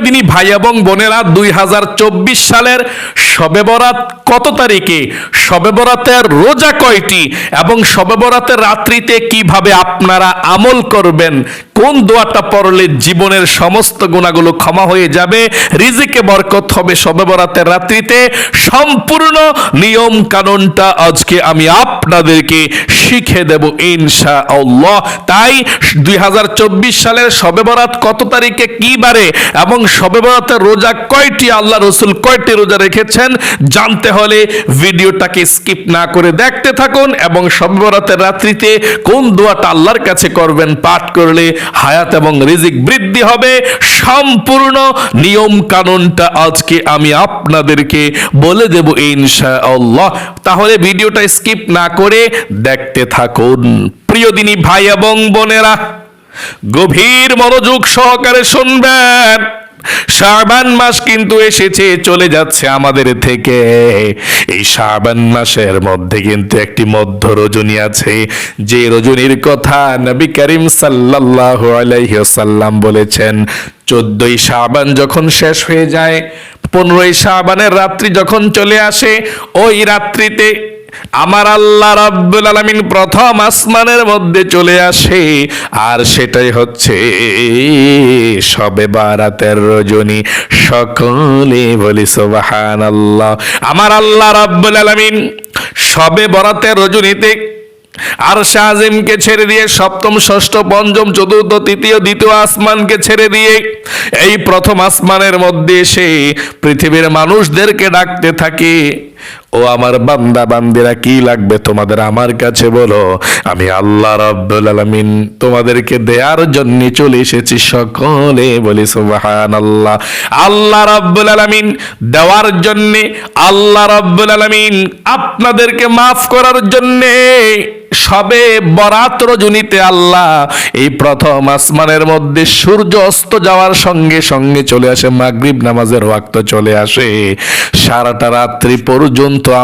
দিনী ভাই এবং বোনেরা দুই হাজার চব্বিশ সালের শবে বরাত কত তারিখে? শবে বরাতের রোজা কয়টি? এবং শবে বরাতের রাত্রিতে কীভাবে আপনারা আমল করবেন? কোন দোয়াটা পড়লে জীবনের সমস্ত গুণাগুলো ক্ষমা হয়ে যাবে? রিজিকে বরকত হবে শবে বরাতের রাত্রিতে। সম্পূর্ণ নিয়ম কানুনটা আজকে আমি আপনাদেরকে শিখে দেব ইনশা আল্লাহ তাই দুই হাজার চব্বিশ সালের শবে বরাত কত তারিখে কি বারে? এবং শবে বরাতের রোজা কয়টি? আল্লাহ রসুল কয়টি রোজা রেখেছেন? জানতে হলে ভিডিওটাকে স্কিপ না করে দেখতে থাকুন এবং শবে রাত্রিতে কোন দোয়াটা আল্লাহর কাছে করবেন পাঠ করলে হায়াত এবং রিজিক বৃদ্ধি হবে। সম্পূর্ণ নিয়ম কানুনটা আজকে আমি আপনাদেরকে বলে দেব ইনশা আল্লাহ তাহলে ভিডিওটা স্কিপ না করে দেখতে থাকুন। প্রিয় দিনী ভাই এবং বোনেরা, গভীর মনোযোগ সহকারে শুনবেন। শাবান মাস কিন্তু এসেছে, চলে যাচ্ছে আমাদের থেকে। এই শাবান মাসের মধ্যে কিন্তু একটি মধ্য রজনী আছে, যে রজনীর কথা নবী করিম সাল্লাল্লাহু আলাইহি ওয়াসাল্লাম বলেছেন, চোদ্দই শাবান যখন শেষ হয়ে যায়, পনেরোই শাবানের রাত্রি যখন চলে আসে, ওই রাত্রিতে আমার আল্লাহ রাব্বুল আলামিন প্রথম আসমানের মধ্যে চলে আসে, আর সেটাই হচ্ছে সবে বারাতের রজনী। সকলে বলি, সুবহানাল্লাহ। আমার আল্লাহ রাব্বুল আলামিন সবে বরাতের রজনীতে আর শাহজিমকে ছেড়ে দিয়ে সপ্তম, ষষ্ঠ, পঞ্চম, চতুর্থ, তৃতীয়, দ্বিতীয় আসমানকে ছেড়ে দিয়ে এই প্রথম আসমানের মধ্যে এসে পৃথিবীর মানুষদেরকে ডাকতে থাকে। ও আমার বান্দা বান্দিরা কি লাগবে তোমাদের আমার কাছে বলো। আমি আল্লাহ রাব্বুল আলামিন তোমাদেরকে দেওয়ার জন্য চলে এসেছি সকলে বলি সুবহানাল্লাহ। আল্লাহ রাব্বুল আলামিন দেওয়ার জন্য, আল্লাহ রাব্বুল আলামিন আপনাদেরকে মাফ করার জন্যে সবে বরাত রজনীতে আল্লাহ এই প্রথম আসমানের মধ্যে সূর্য অস্ত যাওয়ার সঙ্গে সঙ্গে চলে আসে মাগরিব নামাজের ওয়াক্ত চলে আসে। সারাটা রাত্রি পর্যন্ত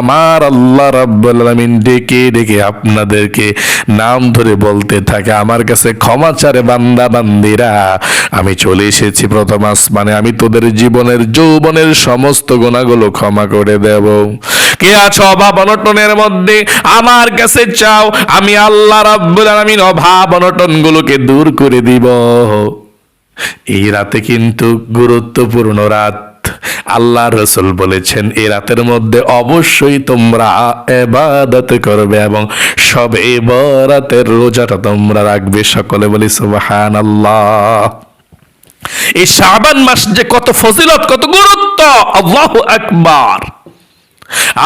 আমার আল্লাহ রাব্বুল আলামিন ডেকে ডেকে আপনাদেরকে নাম ধরে বলতে থাকে, আমার কাছে ক্ষমা চারে বান্দা বান্দিরা, আমি চলে এসেছি প্রথম আসমানে, আমি তোদের জীবনের যৌবনের সমস্ত গুণাগুলো ক্ষমা করে দেব। কে আছো অভাব অনটনের মধ্যে? আমার কাছে চাও, আমি আল্লাহ রাব্বুল আলামিন অভাব অনটন গুলোকে দূর করে দিব। এই রাতে কিন্তু গুরুত্বপূর্ণ রাত আল্লাহ রসুল বলেছেন এই রাতের মধ্যে অবশ্যই তোমরা এবাদত করবে এবং সব এবারাতের রোজাটা তোমরা রাখবে। সকলে বলি সুবাহান আল্লাহ এই শাবান মাস যে কত ফজিলত, কত গুরুত্ব, আল্লাহ আকবার।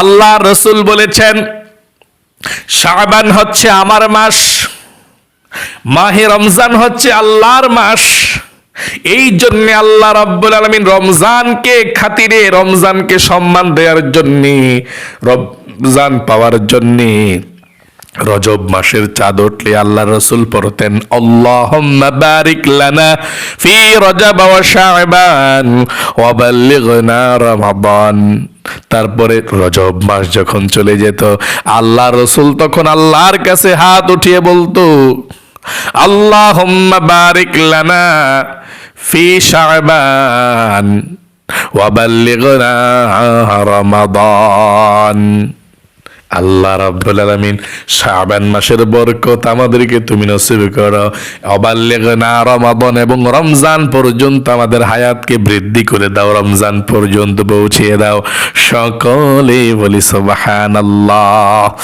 আল্লাহ রসুল বলেছেন, শাবান হচ্ছে আমার মাস, মাহে রমজান হচ্ছে আল্লাহর মাস। এই জন্য আল্লাহ রাব্বুল আলামিন রমজানকে খাতিরে রমজানকে সম্মান দেওয়ার জন্য, রমজান পাওয়ার জন্য রজব মাসের চাঁদ উঠলে আল্লাহ রসুল পড়তেন, আল্লাহুম্মা বারিক লানা ফি রজব ওয়া শাবান ওয়া বাল্লিগনা রমাদান। তারপরে রজব মাস যখন চলে যেত, আল্লাহ রসুল তখন আল্লাহর কাছে হাত উঠিয়ে বলতো আল্লাহ রাব্বুল আলামিন শাবান মাসের বরকত আমাদেরকে তুমি নসিব করো। অবাল্যগনা রমাদান এবং রমজান পর্যন্ত আমাদের হায়াতকে বৃদ্ধি করে দাও। রমজান পর্যন্ত পৌঁছিয়ে দাও। সকলে বলি সুবহানাল্লাহ।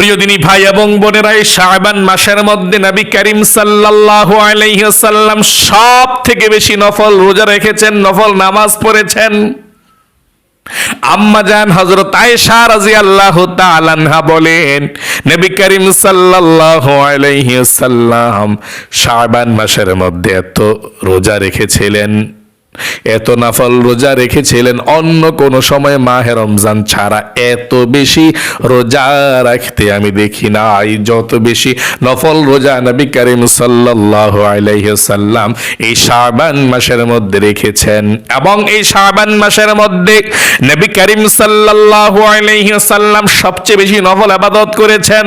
প্রিয় দিনী ভাই এবং বোনেরা, এই শাবান মাসের মধ্যে নবী করিম সাল্লাল্লাহু আলাইহি ওয়াসাল্লাম সব থেকে বেশি নফল রোজা রেখেছেন, নফল নামাজ পড়েছেন। আম্মা জান হযরত আয়েশা রাদিয়াল্লাহু তাআলা আনহা বলেন, নবী করিম সাল্লাল্লাহু আলাইহি ওয়াসাল্লাম শাবান মাসের মধ্যে এত রোজা রেখেছিলেন। এত নাফল রোজা রেখেছিলেন, অন্য কোন সময় মাহে রমজান ছাড়া। এত বেশি রোজা রাখতে আমি দেখি নাই। যত বেশি নফল রোজা নবী করিম সাল্লাল্লাহু আলাইহি সাল্লাম এই শাবান মাসের মধ্যে রেখেছেন এবং এই শাবান মাসের মধ্যে নবী করিম সাল্লাল্লাহু আলাইহি সাল্লাম সবচেয়ে বেশি নফল আবাদত করেছেন,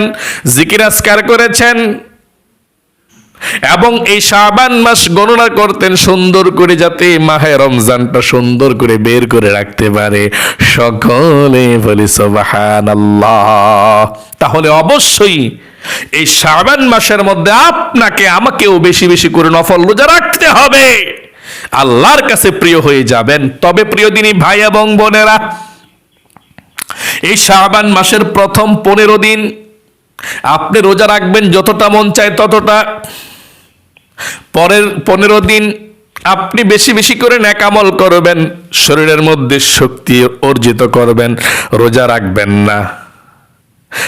জিকির আসকার করেছেন এবং এই শাবান মাস গণনা করতেন সুন্দর করে যাতে মাহে রমজানটা সুন্দর করে বের করে রাখতে পারে। সকলে বলি সোবাহান তাহলে অবশ্যই এই শাবান মাসের মধ্যে আপনাকে, আমাকেও বেশি বেশি করে নফল রোজা রাখতে হবে। আল্লাহর কাছে প্রিয় হয়ে যাবেন। তবে প্রিয় দিনই ভাই এবং বোনেরা, এই শাবান মাসের প্রথম পনেরো দিন আপনি রোজা রাখবেন, যতটা মন চায় ততটা পরের পনেরো দিন আপনি বেশি বেশি করে ন্যাকামল করবেন, শরীরের মধ্যে শক্তি অর্জিত করবেন, রোজা রাখবেন না।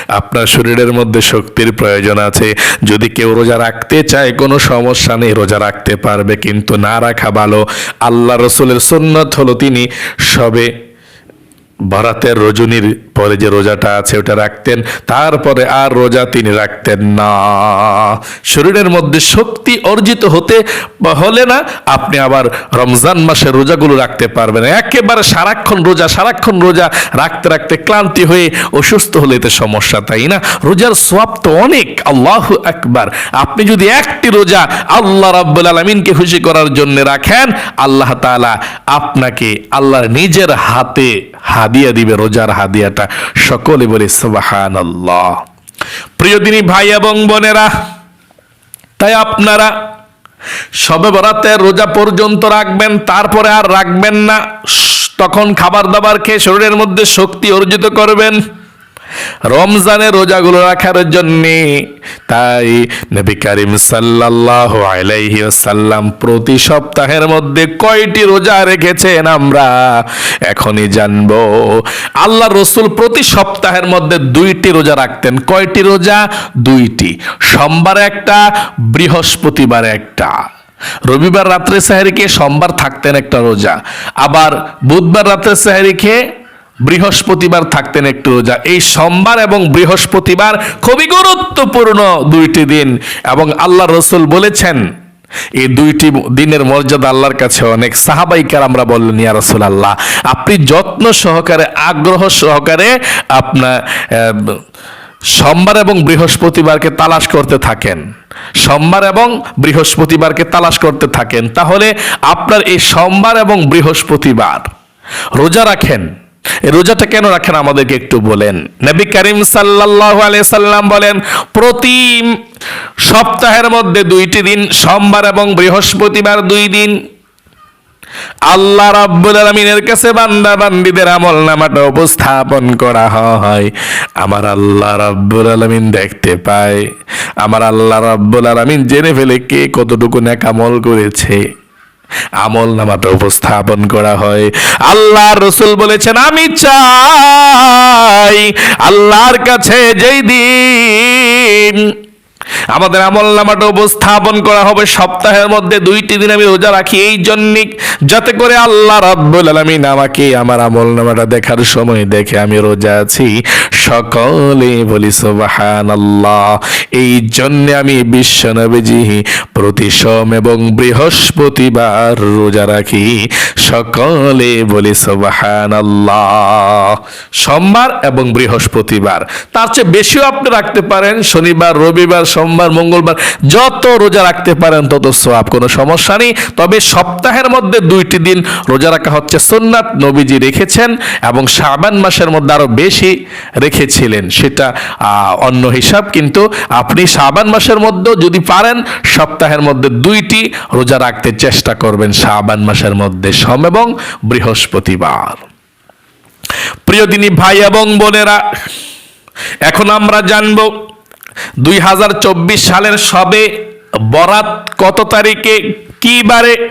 আপনার শরীরের মধ্যে শক্তির প্রয়োজন আছে। যদি কেউ রোজা রাখতে চায়, কোনো সমস্যা নেই, রোজা রাখতে পারবে, কিন্তু না রাখা ভালো। আল্লাহ রসুলের সুন্নত হলো তিনি সবে বরাতের রজনীর পরে যে রোজাটা আছে, ওটা রাখতেন। তারপরে আর রোজা তিনি রাখতেন না। শরীরের মধ্যে শক্তি অর্জিত হতে হলে না, আপনি আবার রমজান মাসের রোজাগুলো রাখতে পারবেন। একেবারে সারাক্ষণ রোজা সারাক্ষণ রোজা রাখতে রাখতে ক্লান্তি হয়ে অসুস্থ হলে এতে সমস্যা, তাই না? রোজার সোয়াব তো অনেক, আল্লাহ একবার আপনি যদি একটি রোজা আল্লাহ রাব্বুল আলমিনকে খুশি করার জন্য রাখেন, আল্লাহ তাআলা আপনাকে আল্লাহর নিজের হাতে হাদিয়া দিবে, রোজার হাদিয়াটা সকলে বলে সুবাহান প্রিয় দিনী ভাই এবং বোনেরা, তাই আপনারা সবে বরাতে রোজা পর্যন্ত রাখবেন, তারপরে আর রাখবেন না। তখন খাবার দাবার খেয়ে শরীরের মধ্যে শক্তি অর্জিত করবেন। রমজানের রোজাগুলো রাখার জন্যে তাই নবী করিম সাল্লাল্লাহু আলাইহি ওয়াসাল্লাম প্রতি সপ্তাহের মধ্যে কয়টি রোজা রেখেছেন আমরা? এখনই জানব। আল্লাহ রসুল প্রতি সপ্তাহের মধ্যে দুইটি রোজা রাখতেন। কয়টি রোজা? দুইটি। সোমবার একটা, বৃহস্পতিবার একটা। রবিবার রাত্রে সাহেরি খেয়ে সোমবার থাকতেন একটা রোজা। আবার বুধবার রাত্রে সাহেরি খেয়ে বৃহস্পতিবার থাকতেন একটু রোজা এই সোমবার এবং বৃহস্পতিবার খুবই গুরুত্বপূর্ণ দুইটি দিন। এবং আল্লাহ রসুল বলেছেন, এই দুইটি দিনের মর্যাদা আল্লাহর কাছে অনেক। সাহাবাইকার আমরা বললেন, ইয়া রসুল আল্লাহ আপনি যত্ন সহকারে, আগ্রহ সহকারে আপনার সোমবার এবং বৃহস্পতিবারকে তালাশ করতে থাকেন। সোমবার এবং বৃহস্পতিবারকে তালাশ করতে থাকেন। তাহলে আপনার এই সোমবার এবং বৃহস্পতিবার রোজা রাখেন। রোজাটা কেন রাখেন আমাদেরকে একটু বলেন? নবী করিম আলাইহি সাল্লাম বলেন, প্রতি সপ্তাহের মধ্যে দুইটি দিন, সোমবার এবং বৃহস্পতিবার দুই দিন। আল্লাহ রাব্বুল আলামিনের কাছে বান্দা বান্দিদের আমল নামাটা উপস্থাপন করা হয়। আমার আল্লাহ রাব্বুল আলামিন দেখতে পায়। আমার আল্লাহ রাব্বুল আলামিন জেনে ফেলে কে কতটুকু নেক আমল করেছে। আমল নামাটা উপস্থাপন করা হয়। আল্লাহ রসুল বলেছেন আমি চাই আল্লাহর কাছে যেই দিন আমাদের আমল নামাটা উপস্থাপন করা হবে সপ্তাহের মধ্যে দুইটি দিন আমি রোজা রাখি। এই জন্যে যাতে করে আল্লাহ রাব্বুল আলামিন আমাকে আমার আমল নামাটা দেখার সময় দেখে আমি রোজা আছি। সকলে বলি সুবহানাল্লাহ। এই জন্য আমি বিশ্ব নবীজি প্রতি সোম এবং বৃহস্পতিবার রোজা রাখি। সকলে বলি সুবহানাল্লাহ। সোমবার এবং বৃহস্পতিবার। তার চেয়ে বেশিও আপনি রাখতে পারেন। শনিবার, রবিবার, সোমবার মঙ্গলবার যত রোজা রাখতে পারেন, তত সোয়াব কোনো সমস্যা নেই। তবে সপ্তাহের মধ্যে দুইটি দিন রোজা রাখা হচ্ছে সুন্নাত, নবীজি রেখেছেন এবং শাবান মাসের মধ্যে আরও বেশি রেখেছিলেন। সেটা অন্য হিসাব, কিন্তু আপনি শাবান মাসের মধ্যেও যদি পারেন, সপ্তাহের মধ্যে দুইটি রোজা রাখতে চেষ্টা করবেন শাবান মাসের মধ্যে সম এবং বৃহস্পতিবার। প্রিয় দিনী ভাই এবং বোনেরা, এখন আমরা জানব দুই হাজার চব্বিশ সালের সবে বরাত কত তারিখে? কি বারে?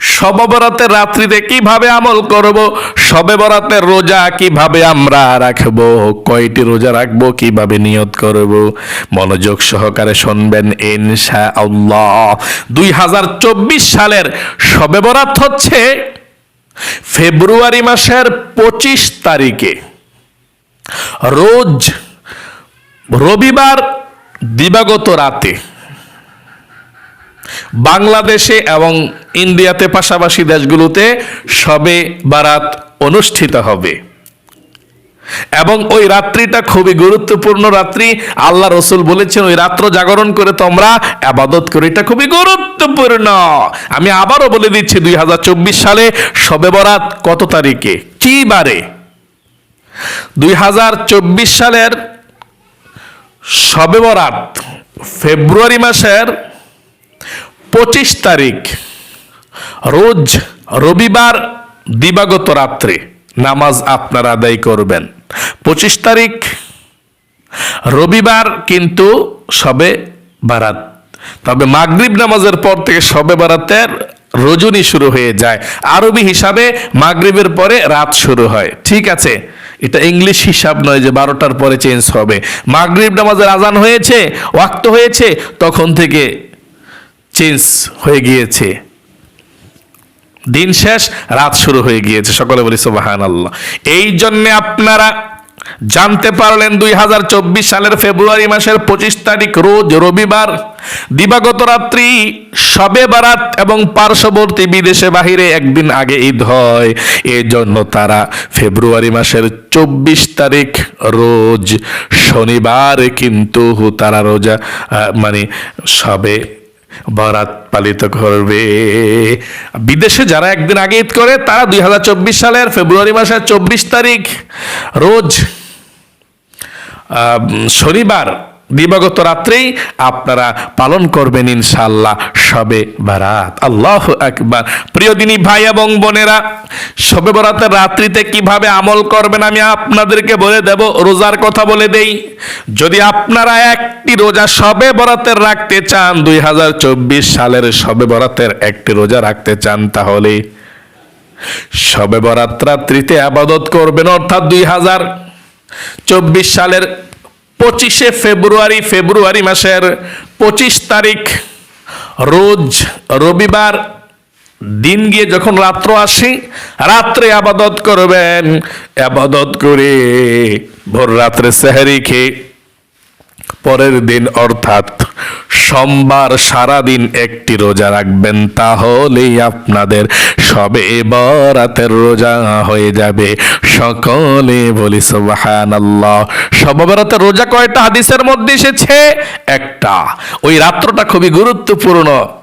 সববরাতের রাত্রিতে কীভাবে আমল করব? সবে বরাতের রোজা কীভাবে আমরা রাখব? কয়টি রোজা রাখব? কীভাবে নিয়ত করব? মনোযোগ সহকারে শুনবেন ইনশা আল্লাহ দুই হাজার চব্বিশ সালের সবে বরাত হচ্ছে ফেব্রুয়ারি মাসের পঁচিশ তারিখে। রোজ রবিবার দিবাগত রাতে বাংলাদেশে এবং ইন্ডিয়াতে পাশাপাশি দেশগুলোতে সবে বারাত অনুষ্ঠিত হবে। এবং ওই রাত্রিটা খুবই গুরুত্বপূর্ণ রাত্রি। আল্লাহ রসুল বলেছেন, ওই রাত্র জাগরণ করে তোমরা আবাদত করে। এটা খুবই গুরুত্বপূর্ণ। আমি আবারও বলে দিচ্ছি, দুই হাজার চব্বিশ সালে সবে বরাত কত তারিখে? কি বারে? দুই হাজার চব্বিশ সালের শবে বরাত ফেব্রুয়ারি মাসের পঁচিশ তারিখ, রোজ রবিবার দিবাগত রাত্রে নামাজ আপনারা আদায় করবেন। পঁচিশ তারিখ, রবিবার কিন্তু সবে বারাত। তবে মাগরিব নামাজের পর থেকে সবে বারাতের রজনী শুরু হয়ে যায়। আরবি হিসাবে মাগরিবের পরে রাত শুরু হয়। ঠিক আছে? এটা ইংলিশ হিসাব নয় যে বারোটার পরে চেঞ্জ হবে। মাগরিব নামাজের আজান হয়েছে, ওয়াক্ত হয়েছে, তখন থেকে চেঞ্জ হয়ে গিয়েছে। দিন শেষ, রাত শুরু হয়ে গিয়েছে। সকলে বলি সোবাহান আল্লাহ এই জন্যে আপনারা জানতে পারলেন দুই হাজার চব্বিশ সালের ফেব্রুয়ারি মাসের পঁচিশ তারিখ রোজ রবিবার দিবাগত রাত্রি সবে বারাত এবং পার্শ্ববর্তী বিদেশে বাহিরে একদিন আগে ঈদ হয়। এই জন্য তারা ফেব্রুয়ারি মাসের চব্বিশ তারিখ রোজ শনিবার কিন্তু তারা রোজা মানে সবে বরাত পালিত করবে। বিদেশে যারা একদিন আগে ঈদ করে, তারা দুই হাজার চব্বিশ সালের ফেব্রুয়ারি মাসের চব্বিশ তারিখ রোজ শনিবার, দিবাগত রাত্রেই আপনারা পালন করবেন ইনশাল্লাহ সবে বারাত। আল্লাহ একবার প্রিয় দিনী ভাই এবং বোনেরা সবে বরাতের রাত্রিতে কীভাবে আমল করবেন আমি আপনাদেরকে বলে দেব, রোজার কথা বলে দেই। যদি আপনারা একটি রোজা সবে বরাতের রাখতে চান, দুই হাজার চব্বিশ সালের সবে বরাতের একটি রোজা রাখতে চান, তাহলে সবে বরাত রাত্রিতে আবাদত করবেন, অর্থাৎ দুই হাজার চব্বিশ সালের পঁচিশে ফেব্রুয়ারি ফেব্রুয়ারি মাসের পঁচিশ তারিখ রোজ রবিবার দিন গিয়ে যখন রাত্র আসি, রাত্রে আবাদত করবেন, আবাদত করে ভোর রাত্রে সেহারি খেয়ে পরের দিন অর্থাৎ সোমবার সারাদিন একটি রোজা রাখবেন, তাহলেই আপনাদের সবে বরাতের রোজা হয়ে যাবে। সকলে বলি সুবাহান আল্লাহ সবে বরাতের রোজা কয়টা হাদিসের মধ্যে এসেছে? একটা। ওই রাত্রটা খুবই গুরুত্বপূর্ণ।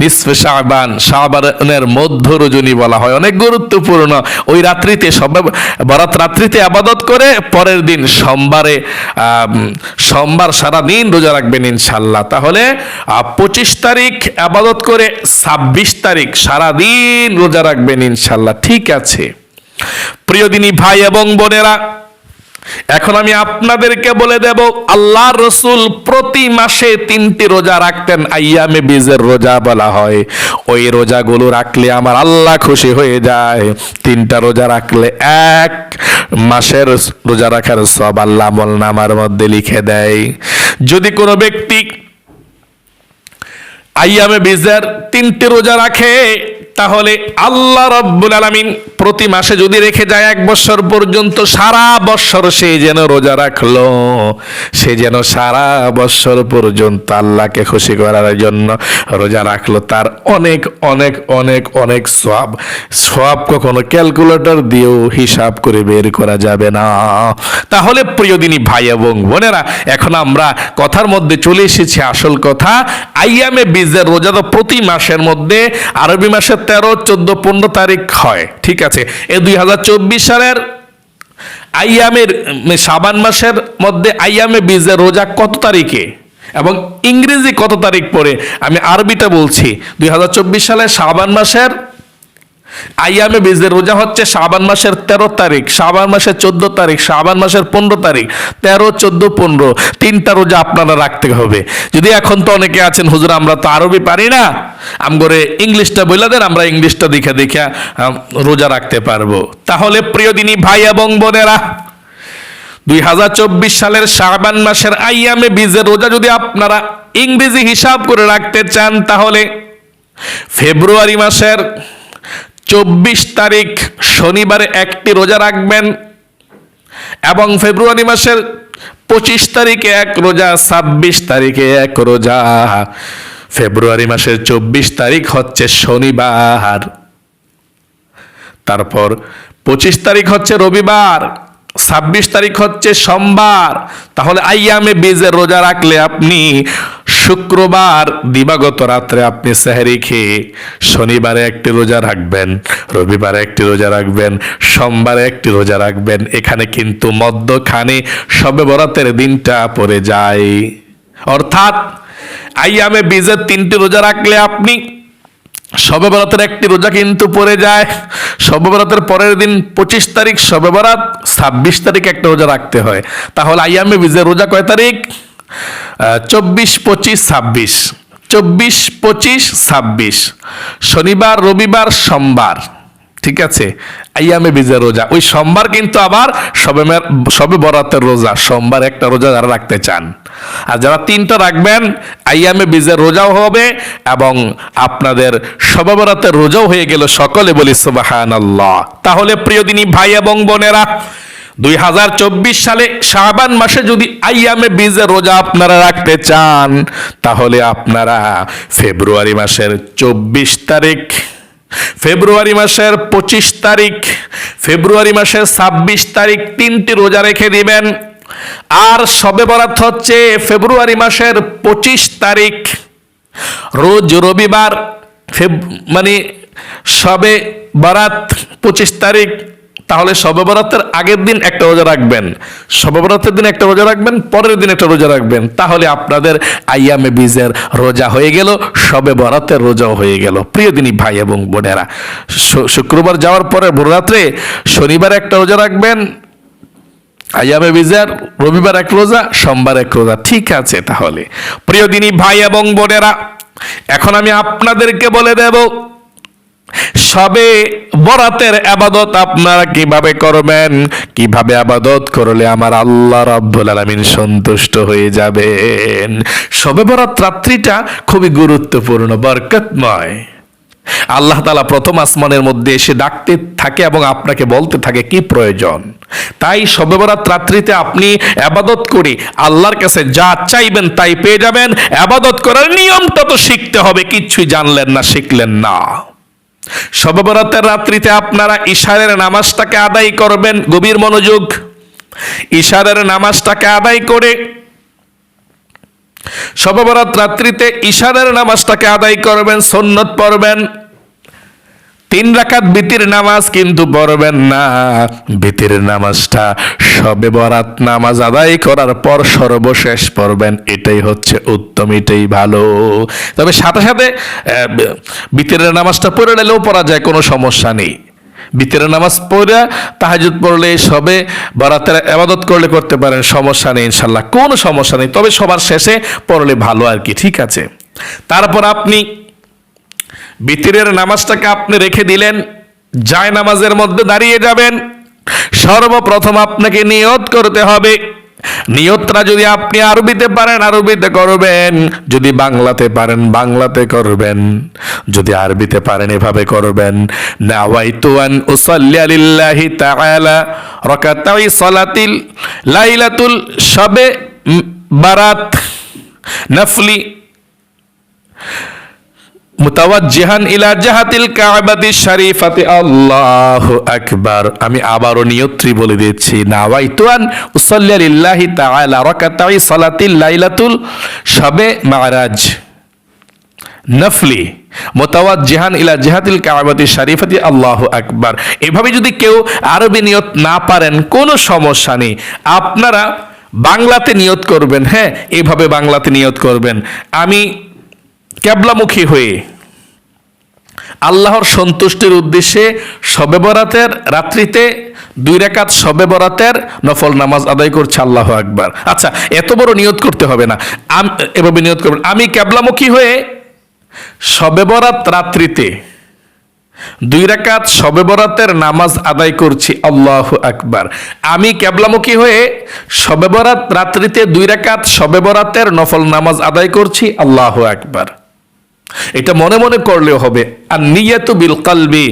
নিসফে শাহবান শাবানের মধ্য রজনী বলা হয়। অনেক গুরুত্বপূর্ণ। ওই রাত্রিতে বরাত রাত্রিতে আবাদত করে পরের দিন সোমবারে সোমবার সারা দিন রোজা রাখবেন ইনশাল্লাহ তাহলে পঁচিশ তারিখ আবাদত করে ছাব্বিশ তারিখ সারা দিন রোজা রাখবেন ইনশাল্লাহ ঠিক আছে। প্রিয় দিনী ভাই এবং বোনেরা এখন আমি আপনাদেরকে বলে দেব, আল্লাহ রসুল প্রতি মাসে তিনটি রোজা রাখতেন আইয়ামে বীজের রোজা বলা হয়। ওই রোজাগুলো রাখলে আমার আল্লাহ খুশি হয়ে যায়। তিনটা রোজা রাখলে এক, মাসের রোজা রাখার সব আল্লাহ আমল নামার মধ্যে লিখে দেয়। যদি কোনো ব্যক্তি আইয়ামে বীজের তিনটি রোজা রাখে তাহলে আল্লাহ রব্বুল আলামিন প্রতি মাসে যদি রেখে যায় এক বছর পর্যন্ত, সারা বছর সে যেন রোজা রাখল। সে যেন সারা বছর পর্যন্ত আল্লাহকে খুশি করার জন্য রোজা রাখল। তার অনেক অনেক অনেক অনেক সব সব কখনো ক্যালকুলেটর দিয়েও হিসাব করে বের করা যাবে না। তাহলে প্রিয় দিনী ভাই এবং বোনেরা, এখন আমরা কথার মধ্যে চলে এসেছি আসল কথা। আইয়ামে বীজের রোজা তো প্রতি মাসের মধ্যে, আরবি মাসের তেরো, চোদ্দ, পনেরো তারিখ হয়, ঠিক আছে? এ দুই হাজার চব্বিশ সালের আইয়ামের সাবান মাসের মধ্যে আইয়ামে বীজের রোজা কত তারিখে? এবং ইংরেজি কত তারিখ পরে? আমি আরবিটা বলছি, দুই হাজার চব্বিশ সালে সাবান মাসের আইয়ামে বীজের রোজা হচ্ছে শাবান মাসের তেরো তারিখ, শাবান মাসের চোদ্দ তারিখ, শাবান মাসের পনেরো তারিখ, তেরো, চোদ্দ, পনেরো, তিনটা রোজা আপনারা রাখতে হবে। যদি এখন তো অনেকে আছেন, হুজুর, আমরা তো আরবি পারি না, আমগরে ইংলিশটা বলে দেন, আমরা ইংলিশটা দেখে দেখে রোজা রাখতে পারব। তাহলে প্রিয় দিনী ভাই এবং বোনেরা, দুই হাজার চব্বিশ সালের শাবান মাসের আইয়ামে বীজের রোজা যদি আপনারা ইংরেজি হিসাব করে রাখতে চান, তাহলে ফেব্রুয়ারি মাসের চব্বিশ তারিখ শনিবারে একটি রোজা রাখবেন এবং ফেব্রুয়ারি মাসের পঁচিশ তারিখে এক রোজা, ছাব্বিশ তারিখে এক রোজা। ফেব্রুয়ারি মাসের চব্বিশ তারিখ হচ্ছে শনিবার। তারপর পঁচিশ তারিখ হচ্ছে রবিবার। ছাব্বিশ তারিখ হচ্ছে সোমবার। তাহলে আইয়ামে বীজের রোজা রাখলে আপনি শুক্রবার দিবাগত রাত্রে আপনি সেহারি খেয়ে শনিবারে একটি রোজা রাখবেন, রবিবারে একটি রোজা রাখবেন, সোমবারে একটি রোজা রাখবেন। এখানে কিন্তু মধ্যখানে সবে বরাতের দিনটা পড়ে যায়। অর্থাৎ আইয়ামে বীজের তিনটি রোজা রাখলে আপনি শবে বরাতের একটি রোজা কিন্তু পড়ে যায়। শবেবরাতের পরের দিন পঁচিশ তারিখ শবে বরাত ছাব্বিশ তারিখ একটা রোজা রাখতে হয়। তাহলে আইয়ামে বীজের রোজা কয় তারিখ? চব্বিশ, পঁচিশ, ছাব্বিশ। চব্বিশ, পঁচিশ, ছাব্বিশ। শনিবার, রবিবার, সোমবার। ঠিক আছে? আইয়ামে বীজের রোজা। ওই সোমবার কিন্তু আবার সবে সবে বরাতের রোজা। সোমবার একটা রোজা যারা রাখতে চান। আর যারা তিনটা রাখবেন, আইয়ামে বীজের রোজাও হবে এবং আপনাদের সবে বরাতের রোজাও হয়ে গেল। সকলে বলি সুবাহান আল্লাহ তাহলে প্রিয় দিনী ভাই এবং বোনেরা, দুই হাজার চব্বিশ সালে শাবান মাসে যদি আইয়ামে বীজের রোজা আপনারা রাখতে চান, তাহলে আপনারা ফেব্রুয়ারি মাসের চব্বিশ তারিখ, ফেব্রুয়ারি মাসের পঁচিশ তারিখ, ফেব্রুয়ারি মাসের ছাব্বিশ তারিখ তিনটি রোজা রেখে দিবেন। আর সবে বরাত হচ্ছে ফেব্রুয়ারি মাসের পঁচিশ তারিখ। রোজ রবিবার মানে সবে বরাত পঁচিশ তারিখ, তাহলে সবে বরাতের আগের দিন একটা রোজা রাখবেন। সবে বরাতের দিন একটা রোজা রাখবেন, পরের দিন একটা রোজা রাখবেন। তাহলে আপনাদের আইয়ামে বীজের রোজা হয়ে গেল, সবে বরাতের রোজাও হয়ে গেল। প্রিয় দিনী ভাই এবং বোনেরা শুক্রবার যাওয়ার পরে ভোর রাত্রে শনিবার একটা রোজা রাখবেন আইয়ামে বিজার রবিবার এক রোজা, সোমবার এক রোজা। ঠিক আছে তাহলে। প্রিয় দিনী ভাই এবং বোনেরা, এখন আমি আপনাদেরকে বলে দেব, সবে বরাতের আবাদত আপনারা কীভাবে করবেন, কীভাবে আবাদত করলে আমার আল্লাহ রাব্বুল আলামিন সন্তুষ্ট হয়ে যাবেন? সবে বরাত রাত্রিটা খুবই গুরুত্বপূর্ণ, বরকতময়। আল্লাহ তালা প্রথম আসমানের মধ্যে এসে ডাকতে থাকে এবং আপনাকে বলতে থাকে, কি প্রয়োজন? তাই সবে বরাত রাত্রিতে আপনি আবাদত করে আল্লাহর কাছে যা চাইবেন তাই পেয়ে যাবেন। আবাদত করার নিয়মটা তো শিখতে হবে কিচ্ছুই জানলেন না, শিখলেন না। সবে বরাতের রাত্রিতে আপনারা ইশারের নামাজটাকে আদায় করবেন, গভীর মনোযোগ। ইশারের নামাজটাকে আদায় করে সববরাত রাত্রিতে ইশারের নামাজটাকে আদায় করবেন, সন্নত পড়বেন। তিন রাকাত বিতির নামাজ কিন্তু পড়বেন না। বিতির নামাজটা সবে বরাত নামাজ আদায় করার পর সর্বশেষ পড়বেন, এটাই হচ্ছে উত্তম, এটাই ভালো। তবে সাথে সাথে বিতিরের নামাজটা পড়ে নিলেও পড়া যায়, কোনো সমস্যা নেই। বিতিরের নামাজ পড়ে তাহাজুদ পড়লে সবে বরাতের আবাদত করলে করতে পারেন, সমস্যা নেই ইনশাল্লাহ কোনো সমস্যা নেই, তবে সবার শেষে পড়লে ভালো আর কি, ঠিক আছে? তারপর আপনি বিতিরের নামাজটাকে আপনি রেখে দিলেন যায় নামাজের মধ্যে দাঁড়িয়ে যাবেন। সর্বপ্রথম আপনাকে নিয়ত করতে হবে নিয়তটা যদি আপনি আরবিতে পারেন, আরবিতে করবেন। যদি বাংলাতে পারেন, বাংলাতে করবেন। যদি আরবিতে পারেন, এভাবে করবেন। নাওয়াইতু আন উসাল্লি লিল্লাহি তাআলা রাকাতাই সালাতিল লাইলাতুল শবে বারাত নফলি ইলা জাহাতিল আমি আবারও নিয়ত্রী বলে সালাতিল লাইলাতুল শবে নফলি ইলা আল্লাহু এভাবে যদি কেউ আরবি নিয়ত না পারেন, কোনো সমস্যা নেই। আপনারা বাংলাতে নিয়ত করবেন হ্যাঁ? এভাবে বাংলাতে নিয়ত করবেন। আমি ক্যাবলামুখী হয়ে আল্লাহর সন্তুষ্টির উদ্দেশ্যে শবে বরাতের রাত্রিতে দুই রেখাত শবে বরাতের নফল নামাজ আদায় করছে আল্লাহ আকবার। আচ্ছা এত বড় নিয়ত করতে হবে না। আম- এভাবে নিয়ত করবেন। আমি ক্যাবলামুখী হয়ে শবে বরাত রাত্রিতে দুই রাকাত শবে বরাতের নামাজ আদায় করছি আল্লাহ আকবার। আমি ক্যাবলামুখী হয়ে শবে বরাত রাত্রিতে দুই রাকাত শবে বরাতের নফল নামাজ আদায় করছি আল্লাহ আকবার। এটা মনে মনে করলেও হবে। আর নিয়ত বিল কালবি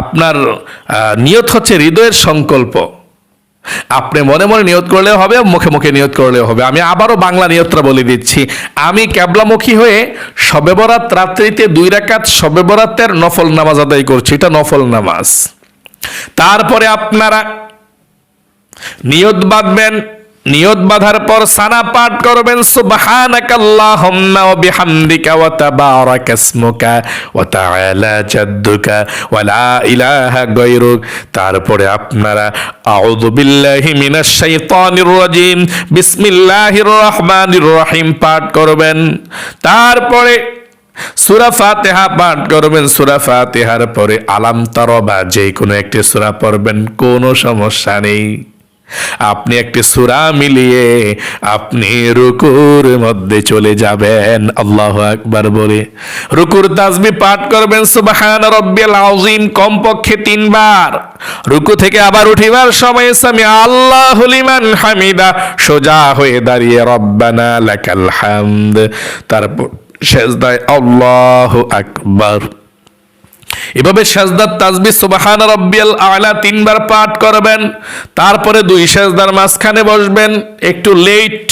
আপনার নিয়ত হচ্ছে হৃদয়ের সংকল্প। আপনি মনে মনে নিয়ত করলেও হবে, মুখে মুখে নিয়ত করলেও হবে। আমি আবারও বাংলা নিয়তটা বলে দিচ্ছি। আমি ক্যাবলামুখী হয়ে শবে বরাত রাত্রিতে দুই রাকাত শবে বরাতের নফল নামাজ আদায় করছি। এটা নফল নামাজ। তারপরে আপনারা নিয়ত বাঁধবেন নিয়ত বাঁধার পর সানা পাঠ করবেন ইলাহা তারপরে আপনারা রহিম পাঠ করবেন। তারপরে সুরা ফাতেহা পাঠ করবেন। সুরা ফাতেহার পরে আলাম তারবা যে কোনো একটি সুরা পড়বেন, কোনো সমস্যা নেই। আপনি একটি সুরা মিলিয়ে আপনি রুকুর মধ্যে চলে যাবেন। আল্লাহ আকবার বলে। রুকুর তাজবি পাঠ করবেন, সুবহান রব্বিয়াল আযীম, কমপক্ষে তিনবার। রুকু থেকে আবার উঠিবার সময় সামি আল্লাহ লিমান হামিদা, সোজা হয়ে দাঁড়িয়ে রব্বানা লাকাল হামদ। তারপর সেজদায় আল্লাহু আকবার। এভাবে সাজদার তাজবি সুবাহান রব্বিয়াল আলা তিনবার পাঠ করবেন, তারপরে দুই সাজদার মাঝখানে বসবেন, একটু লেট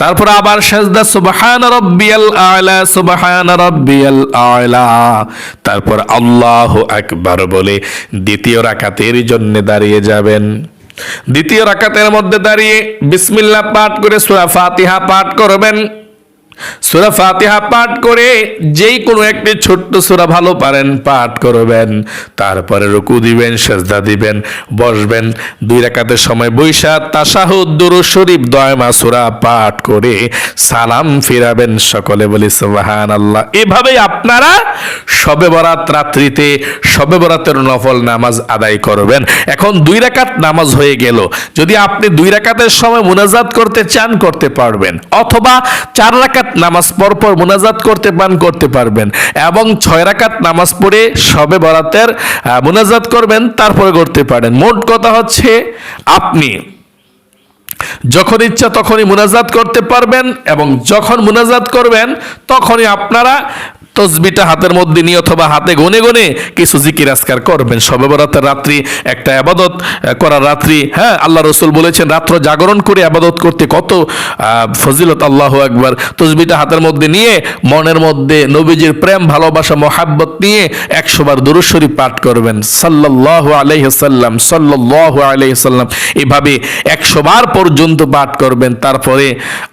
তারপর আবার সাজদা সুবহান রব্বিয়াল আলা, সুবহান রব্বিয়াল আলা, তারপর আল্লাহু আকবার বলে দ্বিতীয় রাকাতের জন্য দাঁড়িয়ে যাবেন। দ্বিতীয় রাকাতের মধ্যে দাঁড়িয়ে বিসমিল্লাহ পাঠ করে সূরা ফাতিহা পাঠ করবেন সুরা ফাতিহা পাঠ করে যেই কোনো একটি ছোট্ট সুরা ভালো পারেন, পাঠ করবেন। তারপরে রুকু দিবেন, সেজদা দিবেন, বসবেন। দুই রাকাতের সময় বৈশা তাসাহুদ দুরু শরীফ, দয়মা সুরা পাঠ করে সালাম ফিরাবেন সকলে বলি সুবাহান আল্লাহ এভাবেই আপনারা সবে বরাত রাত্রিতে, সবে বরাতের নফল নামাজ আদায় করবেন। এখন দুই রাকাত নামাজ হয়ে গেল। যদি আপনি দুই রাকাতের সময় মুনাজাত করতে চান, করতে পারবেন। অথবা চার রাকাত নামাজ পর পর মুনাজাত করতে, পান করতে পারবেন। এবং ছয় রাকাত নামাজ পড়ে সবে বরাতের মুনাজাত করবেন, তারপরে করতে পারেন। মোট কথা হচ্ছে আপনি যখন ইচ্ছা তখনই মুনাজাত করতে পারবেন এবং যখন মুনাজাত করবেন, তখনই আপনারা তসবিটা হাতের মধ্যে নিয়ে অথবা হাতে গনে গনে কিছু জিকির আজকার করবেন। সবে বরাতের রাত্রি, একটা আবাদত করার রাত্রি। হ্যাঁ আল্লাহ রসুল বলেছেন, রাত্র জাগরণ করে আবাদত করতে কত ফজিলত আল্লাহ একবার তসবিটা হাতের মধ্যে নিয়ে মনের মধ্যে নবীজির প্রেম, ভালোবাসা, মহাব্বত নিয়ে একশোবার দুরুশ্বরী পাঠ করবেন। সাল্লাহ আলাইসাল্লাম সাল্লাহ আলাইসাল্লাম এভাবে একশোবার পর্যন্ত পাঠ করবেন। তারপরে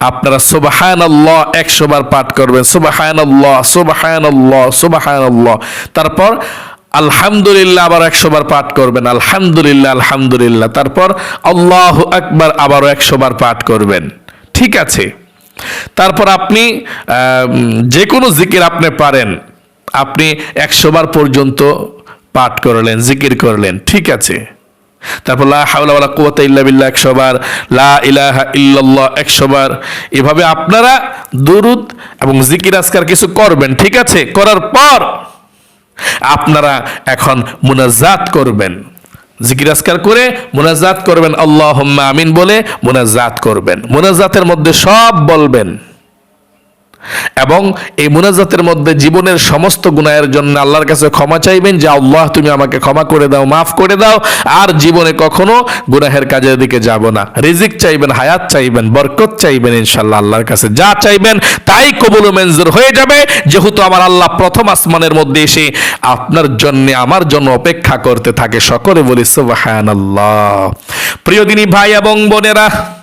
আপনারা সুবাহান আল্লাহ একশো বার পাঠ করবেন। সুবাহান আল্লাহ সুবাহান সুবাহান আল্লাহ তারপর, আলহামদুলিল্লাহ আবার একশো বার পাঠ করবেন, আলহামদুলিল্লাহ আলহামদুলিল্লাহ। তারপর, আল্লাহ আকবার আবারও একশো বার পাঠ করবেন। ঠিক আছে? তারপর আপনি যে কোনো জিকির আপনি পারেন, আপনি একশো বার পর্যন্ত পাঠ করলেন, জিকির করলেন। ঠিক আছে? তারপর লা হাওলা ওয়ালা কুওয়াতা ইল্লা বিল্লাহ একশো বার, লা ইলাহা ইল্লাল্লাহ একশো বার। এভাবে আপনারা দুরুদ এবং জিকির আজকার কিছু করবেন, ঠিক আছে? করার পর আপনারা এখন মুনাজাত করবেন। জিকির আজকার করে মুনাজাত করবেন আল্লাহ আমিন বলে মুনাজাত করবেন। মুনাজাতের মধ্যে সব বলবেন। এবং এই মুনাজাতের মধ্যে জীবনের সমস্ত গুনাহের জন্য আল্লাহর কাছে ক্ষমা চাইবেন যে, আল্লাহ, তুমি আমাকে ক্ষমা করে দাও, মাফ করে দাও, আর জীবনে কখনো গুনাহের কাজের দিকে যাব না। রিজিক চাইবেন, হায়াত চাইবেন, বরকত চাইবেন ইনশাল্লাহ আল্লাহর কাছে। যা চাইবেন তাই কবুল মঞ্জুর হয়ে যাবে। যেহেতু আমার আল্লাহ প্রথম আসমানের মধ্যে এসে আপনার জন্য, আমার জন্য অপেক্ষা করতে থাকে। সকলে বলি, সুবহানাল্লাহ। প্রিয় দিনী ভাই এবং বোনেরা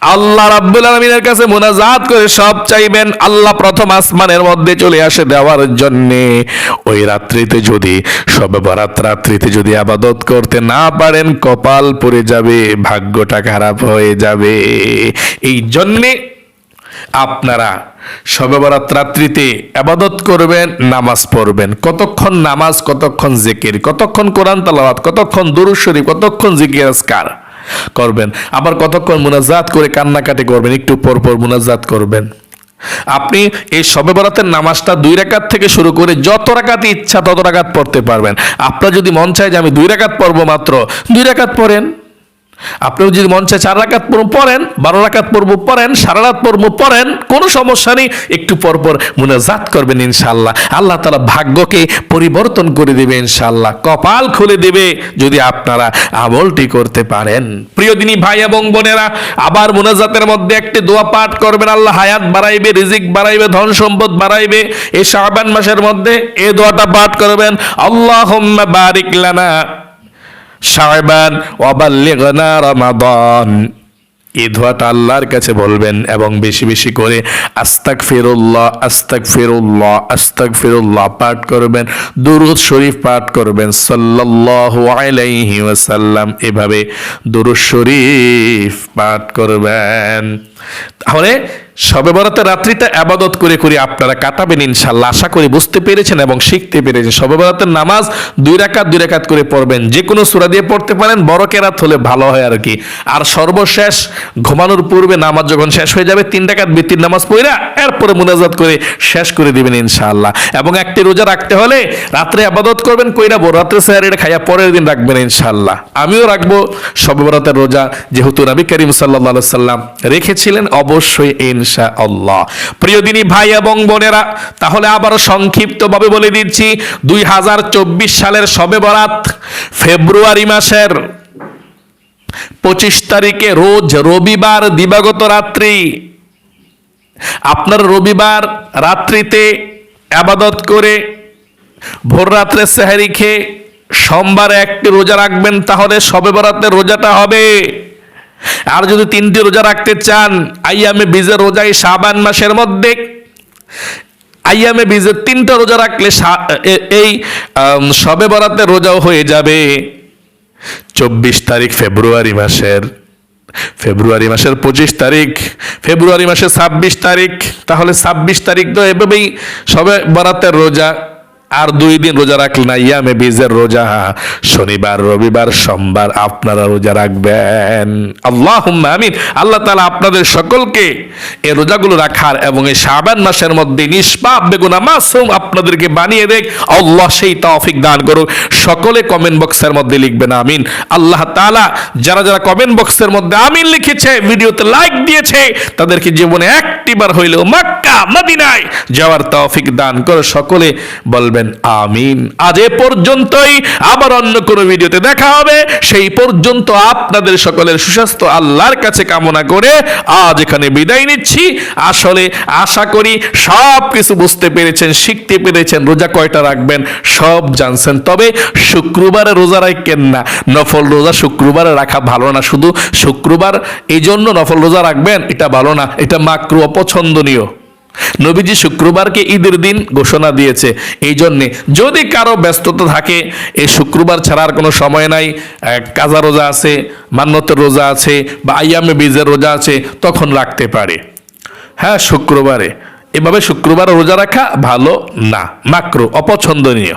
আল্লাহ রাব্বুল আলমিনের কাছে মোনাজাত করে সব চাইবেন। আল্লাহ প্রথম আসমানের মধ্যে চলে আসে দেওয়ার জন্যে। ওই রাত্রিতে যদি, সবে রাত্রিতে যদি আবাদত করতে না পারেন, কপাল পড়ে যাবে, ভাগ্যটা খারাপ হয়ে যাবে। এই জন্যে আপনারা সবে বরাত রাত্রিতে আবাদত করবেন, নামাজ পড়বেন। কতক্ষণ নামাজ, কতক্ষণ জিকির, কতক্ষণ কোরআন তালাওয়াত, কতক্ষণ দুরুদ শরীফ, কতক্ষণ জিকির আজকার। করবেন। আবার কতক্ষণ মুনাজাত করে কান্নাকাটি করবেন, একটু পর পর মুনাজাত করবেন। আপনি এই সবে বরাতের নামাজটা দুই রাকাত থেকে শুরু করে যত রাকাত ইচ্ছা তত রাখাত পড়তে পারবেন। আপনার যদি মন চায় যে আমি দুই রেখাত পড়ব মাত্র, দুই রাকাত পড়েন। আপনিও যদি চায় চার রাকাত পড়ব পড়েন, বারো রাকাত পড়ব, পড়েন, সারা রাত পড়ব, পড়েন, কোনো সমস্যা নেই, একটু পর পর মুনাজাত করবেন ইনশাল্লাহ আল্লাহ তালা ভাগ্যকে পরিবর্তন করে দেবে ইনশাল্লাহ কপাল খুলে দেবে যদি আপনারা আমলটি করতে পারেন। প্রিয় দিনী ভাই এবং বোনেরা, আবার মুনাজাতের মধ্যে একটি দোয়া পাঠ করবেন, আল্লাহ হায়াত বাড়াইবে, রিজিক বাড়াইবে, ধন সম্পদ বাড়াইবে, এই শাবান মাসের মধ্যে এ দোয়াটা পাঠ করবেন আল্লাহ বারিক লানা শাবান ওয়াবাল্লিগনা রমাদান। এই ধোয়াটা আল্লাহর কাছে বলবেন এবং বেশি বেশি করে আস্তাক ফিরুল্লাহ আস্তাক ফিরুল্লাহ আস্তাক ফিরুল্লাহ পাঠ করবেন, দুরুদ শরীফ পাঠ করবেন, সাল্লাল্লাহু আলাইহি ওয়াসাল্লাম। এভাবে দুরুদ শরীফ পাঠ করবেন। তাহলে সবে বরাতের রাত্রিটা আবাদত করে করে আপনারা কাটাবেন ইনশাল্লাহ আশা করি বুঝতে পেরেছেন এবং শিখতে পেরেছেন। সবে বরাতের নামাজ দুই রাকাত দুই রাকাত করে পড়বেন। যে কোনো সূরা দিয়ে পড়তে পারেন, বড় কেরাত হলে ভালো হয় আর কি। আর সর্বশেষ, ঘুমানোর পূর্বে নামাজ যখন শেষ হয়ে যাবে, তিন রাকাত বৃত্তির নামাজ পড়া এরপরে মুনাজাত করে শেষ করে দিবেন ইনশাআল্লাহ। এবং একটি রোজা রাখতে হলে রাত্রে আবাদত করবেন, কইরা বড় রাত্রে স্যার খাইয়া পরের দিন রাখবেন ইনশাআল্লাহ। আমিও রাখব সবে বরাতের রোজা, যেহেতু নবী করিম সাল্লাহ সাল্লাম রেখেছিলেন, অবশ্যই ইনশা আল্লাহ প্রিয় দিনী ভাই এবং বোনেরা, তাহলে আবার সংক্ষিপ্তভাবে বলে দিচ্ছি, দুই হাজার চব্বিশ সালের সবে বরাত, ফেব্রুয়ারি মাসের পঁচিশ তারিখে রোজ রবিবার দিবাগত রাত্রি। আপনার রবিবার রাত্রিতে আবাদত করে ভোর রাত্রে সেহারি খেয়ে সোমবারে একটি রোজা রাখবেন, তাহলে সবে বরাতের রোজাটা হবে। আর যদি তিনটি রোজা রাখতে চান আইয়ামে বীজের রোজাই শাবান মাসের মধ্যে। আইয়ামে বীজের তিনটা রোজা রাখলে এই সবে বরাতে রোজাও হয়ে যাবে। চব্বিশ তারিখ ফেব্রুয়ারি মাসের। ফেব্রুয়ারি মাসের পঁচিশ তারিখ, ফেব্রুয়ারি মাসের ছাব্বিশ তারিখ। তাহলে ছাব্বিশ তারিখ তো এভাবেই সবে বরাতের রোজা। আর দুই দিন রোজা রাখলেন ইয়ামে বীজের রোজা। শনিবার, রবিবার, সোমবার আপনারা রোজা রাখবেন। আল্লাহ আমিন। আল্লাহ তালা আপনাদের সকলকে এই রোজাগুলো রাখার এবং এই শাবান মাসের মধ্যে নিষ্পাপ, বেগুনা, মাসুম আপনাদেরকে বানিয়ে দেখ। আল্লাহ সেই তৌফিক দান করুক। সকলে কমেন্ট বক্সের মধ্যে লিখবেন, আমিন। আল্লাহ তাআলা যারা যারা কমেন্ট বক্সের মধ্যে আমিন লিখেছে, ভিডিওতে লাইক দিয়েছে, তাদেরকে জীবনে একটিবার হইলেও মক্কা, মদিনায় যাওয়ার তৌফিক দান করে। সকলে বলবেন আমিন। আজ এ পর্যন্তই। আবার অন্য কোনো ভিডিওতে দেখা হবে। সেই পর্যন্ত আপনাদের সকলের সুস্বাস্থ্য, আল্লাহর কাছে কামনা করে আজ এখানে বিদায় নিচ্ছি। আসলে আশা করি সব কিছু বুঝতে পেরেছেন, শিখতে পেরেছেন, রোজা কয়টা রাখবেন, সব জানছেন। তবে শুক্রবারে রোজা রাখেন না। নফল রোজা শুক্রবারে রাখা ভালো না শুধু। শুক্রবার এই জন্য নফল রোজা রাখবেন, এটা ভালো না। এটা মাকরু অপছন্দনীয়। নবীজি শুক্রবারকে ঈদের দিন ঘোষণা দিয়েছে। এই জন্যে যদি কারও ব্যস্ততা থাকে, এই শুক্রবার ছাড়ার কোনো সময় নাই। কাজা রোজা আছে মান্যতের রোজা আছে, বা আইয়ামে বীজের রোজা আছে, তখন রাখতে পারে। হ্যাঁ শুক্রবারে। এভাবে শুক্রবার রোজা রাখা ভালো না। মাক্রো, অপছন্দনীয়।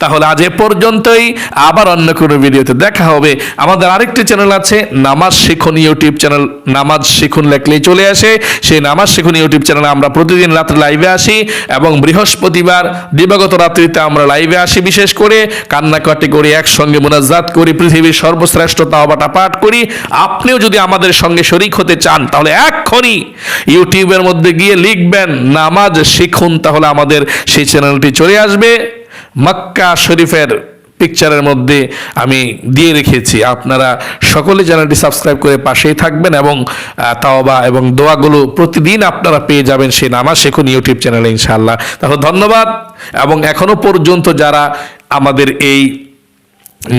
তাহলে আজ এ পর্যন্তই, আবার অন্য কোনো ভিডিওতে দেখা হবে। আমাদের আরেকটি চ্যানেল আছে, নামাজ শিখুন ইউটিউব চ্যানেল নামাজ শিখুন লেখলেই চলে আসে। সেই নামাজ শিখুন ইউটিউব চ্যানেলে আমরা প্রতিদিন রাত্রে লাইভে আসি এবং বৃহস্পতিবার, দিবাগত রাত্রিতে আমরা লাইভে আসি বিশেষ করে। কান্নাকাটি করি একসঙ্গে মোনাজাত করি, পৃথিবীর সর্বশ্রেষ্ঠ তাওবাটা পাঠ করি। আপনিও যদি আমাদের সঙ্গে শরিক হতে চান, তাহলে এক্ষুনি ইউটিউবের মধ্যে গিয়ে লিখবেন, নামাজ শিখুন, তাহলে আমাদের সেই চ্যানেলটি চলে আসবে। মক্কা শরীফের পিকচারের মধ্যে আমি দিয়ে রেখেছি। আপনারা সকলে চ্যানেলটি সাবস্ক্রাইব করে পাশেই থাকবেন এবং তাওবা এবং দোয়াগুলো প্রতিদিন আপনারা পেয়ে যাবেন সেই নামাজ শেখুন ইউটিউব চ্যানেলে ইনশাআল্লাহ। তাহলে ধন্যবাদ। এবং এখনও পর্যন্ত যারা আমাদের এই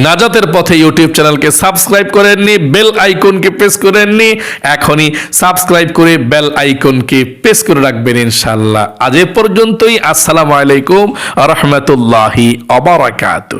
নাজাতের পথে ইউটিউব চ্যানেলকে সাবস্ক্রাইব করেননি, বেল আইকনকে প্রেস করেননি, এখনই সাবস্ক্রাইব করে বেল আইকনকে প্রেস করে রাখবেন ইনশাল্লাহ আজ এ পর্যন্তই, আসসালামু আলাইকুম, রহমতুল্লাহি অবরাকাতু